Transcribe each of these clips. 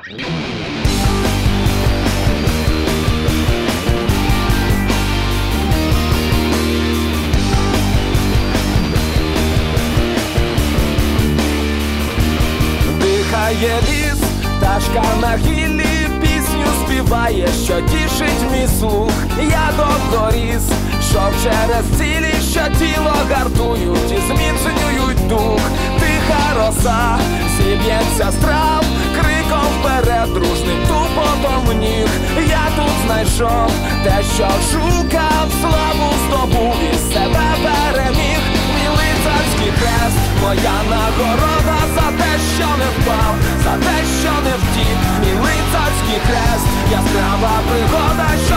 Дихає ліс, пташка на гіллі пісню співає, що тішить мій слух. Я доріс, що через цілі, що тіло гартують і зміцнюють дух. Тиха роса, зіб'ється страв, знайшов те, що шукав, славу здобув і себе переміг. Мій царський хрест, моя нагорода за те, що не впав, за те, що не втік, мій царський хрест, яскрава пригода, що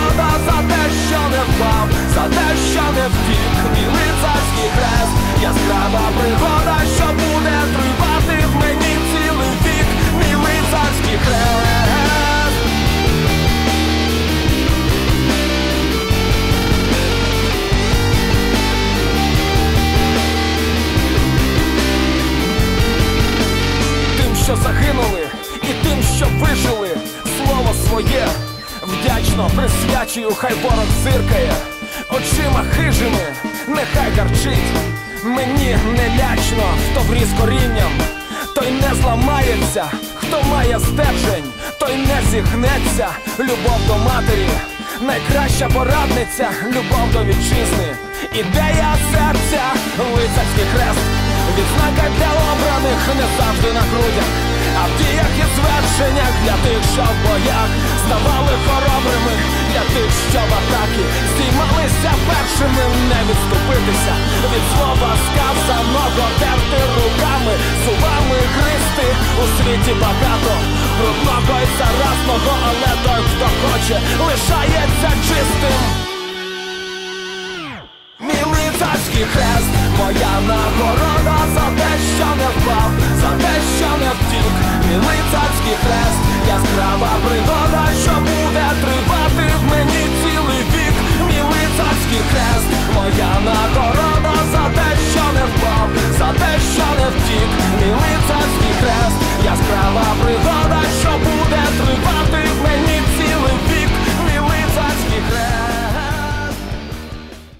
що вижили, слово своє. Вдячно присвячую, хай ворог зиркає, очима хижими, нехай гарчить. Мені не лячно, хто вріс корінням, той не зламається, хто має стержень, той не зігнеться, любов до матері, найкраща порадниця, любов до вітчизни, ідея серця, лицарський хрест. Відзнака для обраних не завжди на грудях, діях і звершеннях для тих, що в боях ставали хоробрими, для тих, що в атаки здіймалися першими, не відступитися від слова сказаного, терти руками, зубами гристи у світі багато брудного і заразного, але той, хто хоче, лишається чистим. Мій лицарський хрест, моя нагорода за те, що не впав, за те, що не втік, мій царський хрест, яскрава пригода, що буде три.